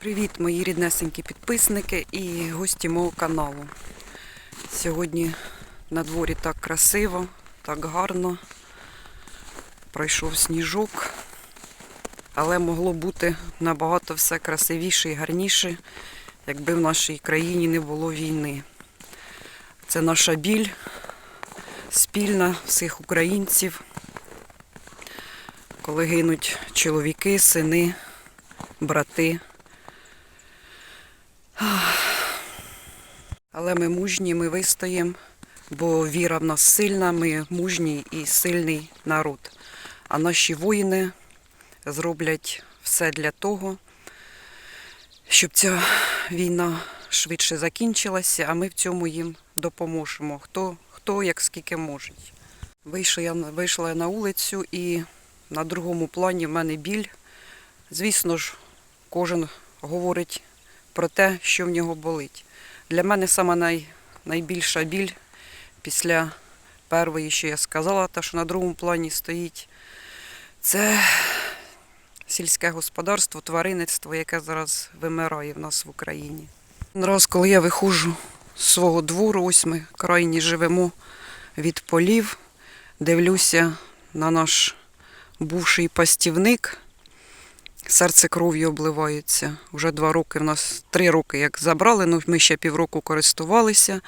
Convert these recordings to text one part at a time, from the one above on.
Привіт, мої ріднесенькі підписники і гості мого каналу. Сьогодні на дворі так красиво, так гарно. Пройшов сніжок, але могло бути набагато все красивіше і гарніше, якби в нашій країні не було війни. Це наша біль спільна всіх українців, коли гинуть чоловіки, сини, брати. Але ми мужні, ми вистоїмо, бо віра в нас сильна, ми мужній і сильний народ. А наші воїни зроблять все для того, щоб ця війна швидше закінчилася, а ми в цьому їм допоможемо. Хто, хто як скільки може. Вийшла я, вийшла я на вулицю і на другому плані в мене біль. Звісно ж, кожен говорить про те, що в нього болить. Для мене сама най, найбільша біль після першої, що я сказала, та що на другому плані стоїть, це сільське господарство, тваринництво, яке зараз вимирає в нас в Україні. Раз, коли я виходжу з свого двору, ось ми крайні живемо від полів, дивлюся на наш бувший пастівник. Серце кров'ю обливається. Вже два роки в нас три роки як забрали, ну ми ще півроку користувалися.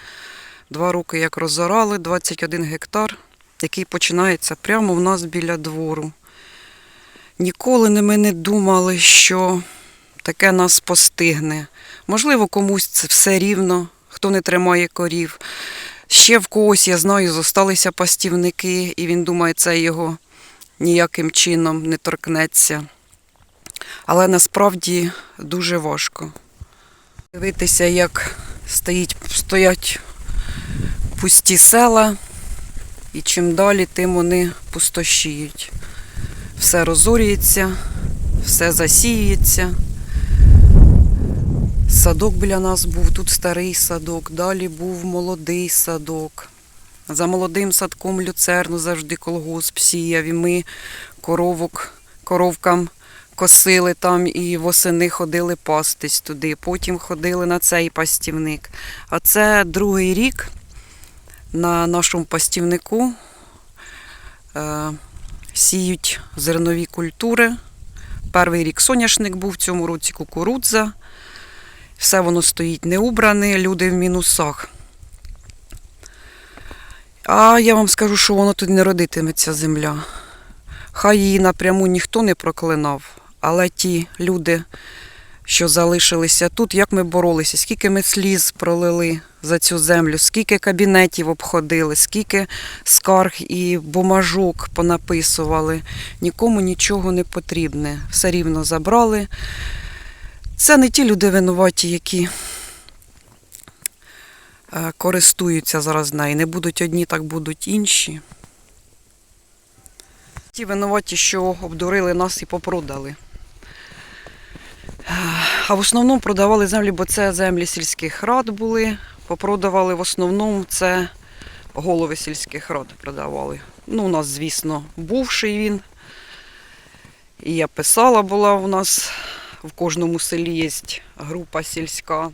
Два роки як розорали, 21 гектар, який починається прямо в нас біля двору. Ніколи ми не думали, що таке нас постигне. Можливо, комусь це все рівно, хто не тримає корів. Ще в когось, я знаю, зосталися пастівники, і він думає, це його ніяким чином не торкнеться. Але насправді дуже важко. Дивитися, як стоїть, стоять пусті села, і чим далі, тим вони пустошіють. Все розорюється, все засіюється. Садок біля нас був, тут старий садок, далі був молодий садок. За молодим садком люцерну завжди колгосп сіяв, і ми коровок, коровкам косили там і восени ходили пастись туди. Потім ходили на цей пастівник. А це другий рік на нашому пастівнику е, сіють зернові культури. Перший рік соняшник був, в цьому році кукурудза. Все воно стоїть не убране, люди в мінусах. А я вам скажу, що воно тут не родитиметься земля. Хай її напряму ніхто не проклинав, але ті люди, що залишилися тут, як ми боролися, скільки ми сліз пролили за цю землю, скільки кабінетів обходили, скільки скарг і бумажок понаписували. Нікому нічого не потрібне. Все рівно забрали. Це не ті люди винуваті, які е, користуються зараз нею. Не будуть одні, так будуть інші. Ті винуваті, що обдурили нас і попродали. А в основному продавали землі, бо це землі сільських рад були. Попродавали в основному це голови сільських рад продавали. Ну, у нас, звісно, бувший він. І я писала була у нас в кожному селі є група сільська.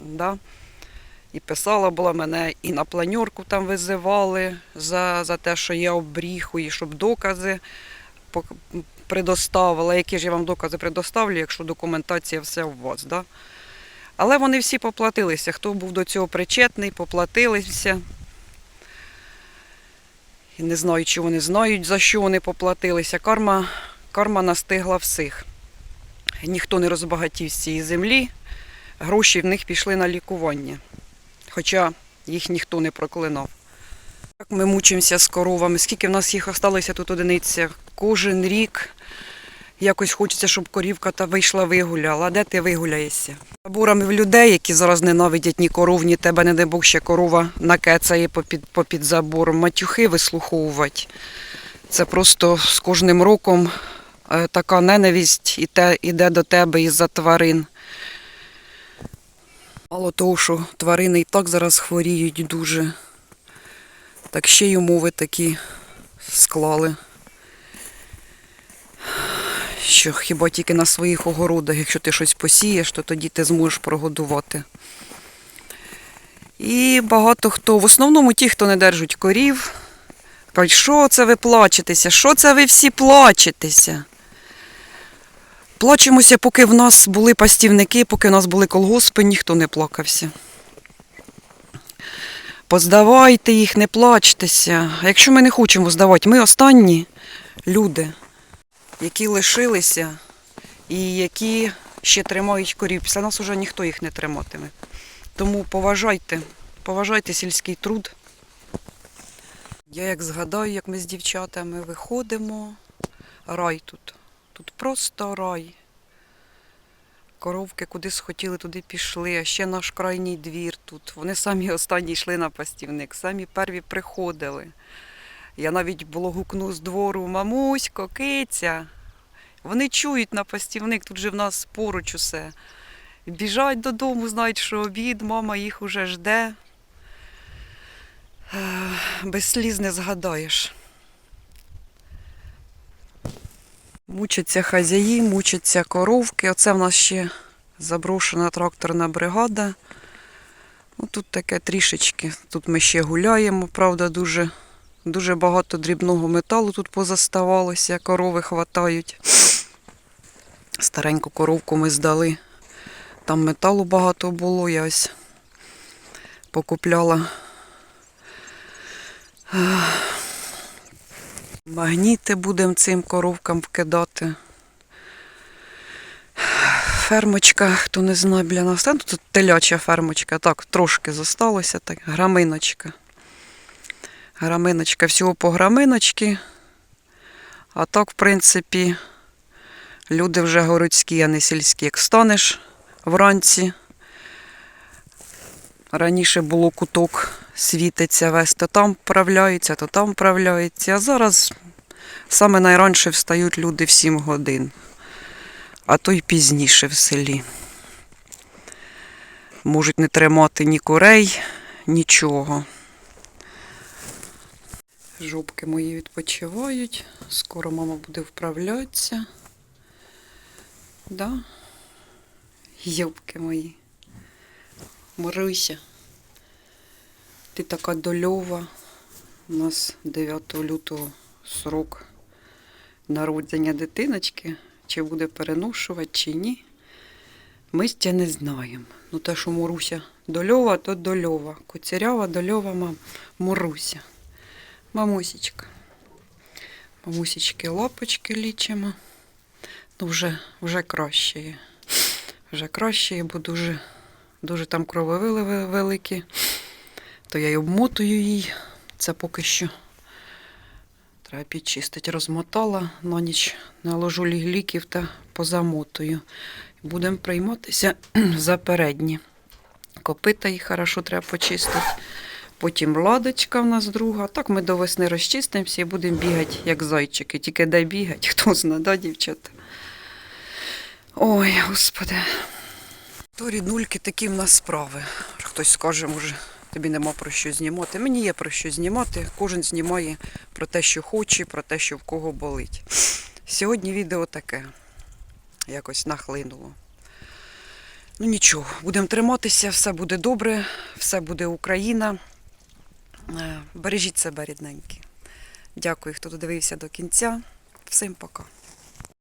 Да? І писала була мене і на планерку там визивали за, за те, що я обріхую, щоб докази предоставила. Які ж я вам докази предоставлю, якщо документація все у вас. Да? Але вони всі поплатилися. Хто був до цього причетний, поплатилися. І не знаю, чи вони знають, за що вони поплатилися. Карма, карма настигла всіх. Ніхто не розбагатів з цієї землі, гроші в них пішли на лікування. Хоча їх ніхто не проклинав. Як ми мучимося з коровами, скільки в нас їх залишилося тут одиниця. Кожен рік якось хочеться, щоб корівка та вийшла вигуляла. А де ти вигуляєшся? Таборами в людей, які зараз ненавидять ні коров, ні тебе, не дай Бог, ще корова накецає попід, попід забором. Матюхи вислуховувати. Це просто з кожним роком е, така ненависть іде, іде до тебе із-за тварин. Мало того, що тварини і так зараз хворіють дуже. Так ще й умови такі склали. Що хіба тільки на своїх огородах, якщо ти щось посієш, то тоді ти зможеш прогодувати. І багато хто, в основному ті, хто не держать корів, кажуть, що це ви плачетеся, що це ви всі плачетеся. Плачемося, поки в нас були пастівники, поки в нас були колгоспи, ніхто не плакався. Поздавайте їх, не плачтеся. А якщо ми не хочемо здавати, ми останні люди, які лишилися і які ще тримають корів. Після нас вже ніхто їх не триматиме. Тому поважайте, поважайте сільський труд. Я як згадаю, як ми з дівчатами виходимо, рай тут. Тут просто рай. Коровки куди схотіли, туди пішли, а ще наш крайній двір тут. Вони самі останні йшли на пастівник, самі перві приходили. Я навіть було гукну з двору мамусько, киця. Вони чують на пастівник, тут же в нас поруч усе. Біжать додому, знають, що обід, мама їх уже жде. Без сліз не згадаєш. Мучаться хазяї, мучаться коровки. Оце в нас ще заброшена тракторна бригада. Ну, тут таке трішечки. Тут ми ще гуляємо, правда, дуже, дуже багато дрібного металу тут позаставалося, корови хватають. Стареньку коровку ми здали. Там металу багато було, я ось покупляла. Магніти будемо цим коровкам вкидати. Фермочка, хто не знає, біля нас. Тут теляча фермочка. Так, трошки зосталося, так, граминочка. Граминочка, всього по граминочки. А так, в принципі, люди вже городські, а не сільські. Як станеш вранці. Раніше було куток світиться весь, то там вправляються, то там вправляються. А зараз саме найранше встають люди в 7 годин, а то й пізніше в селі. Можуть не тримати ні курей, нічого. Жопки мої відпочивають. Скоро мама буде вправлятися. Да? Йопки мої. Маруся. Ти така дольова. У нас 9 лютого срок народження дитиночки. Чи буде переношувати, чи ні. Ми ще не знаємо. Ну те, що Маруся дольова, то дольова. Куцярява, дольова, мам. Маруся. Мамусечка. Мамусечки лапочки лічимо. Ну, вже, вже краще. Вже краще бо дуже, дуже там крововили великі то я й обмотую їй. Це поки що треба підчистити. Розмотала на ніч, наложу лі- ліків та позамотую. Будемо прийматися за передні. Копита їх хорошо треба почистити. Потім ладочка в нас друга. Так ми до весни розчистимося і будемо бігати, як зайчики. Тільки дай бігати, хто знає, да, дівчата? Ой, господи. То ріднульки такі в нас справи. Хтось скаже, може, тобі нема про що знімати. Мені є про що знімати. Кожен знімає про те, що хоче, про те, що в кого болить. Сьогодні відео таке. Якось нахлинуло. Ну нічого, будемо триматися, все буде добре, все буде Україна. Е, Бережіть себе, рідненькі. Дякую, хто додивився до кінця. Всім пока.